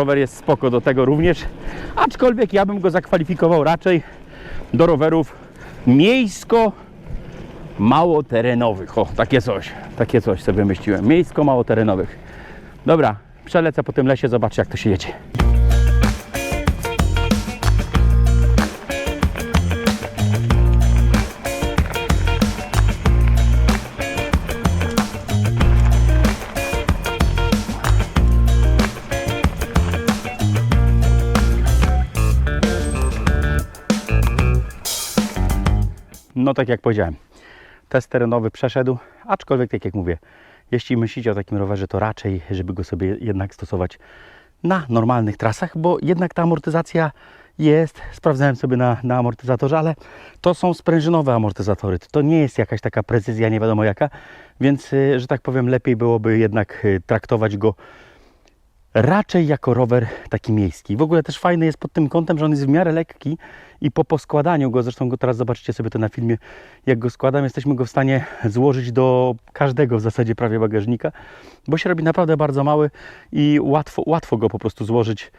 Rower jest spoko do tego również, aczkolwiek ja bym go zakwalifikował raczej do rowerów miejsko małoterenowych. O, takie coś, takie coś sobie wymyśliłem. Miejsko małoterenowych. Dobra, przelecę po tym lesie, zobaczę jak to się jedzie. No tak jak powiedziałem, test terenowy przeszedł, aczkolwiek tak jak mówię, jeśli myślicie o takim rowerze, to raczej, żeby go sobie jednak stosować na normalnych trasach, bo jednak ta amortyzacja jest, sprawdzałem sobie na, na amortyzatorze, ale to są sprężynowe amortyzatory, to nie jest jakaś taka precyzja nie wiadomo jaka, więc, y, że tak powiem, lepiej byłoby jednak y, traktować go raczej jako rower taki miejski. W ogóle też fajny jest pod tym kątem, że on jest w miarę lekki i po poskładaniu go, zresztą go teraz zobaczycie sobie to na filmie, jak go składam, jesteśmy go w stanie złożyć do każdego w zasadzie prawie bagażnika, bo się robi naprawdę bardzo mały i łatwo, łatwo go po prostu złożyć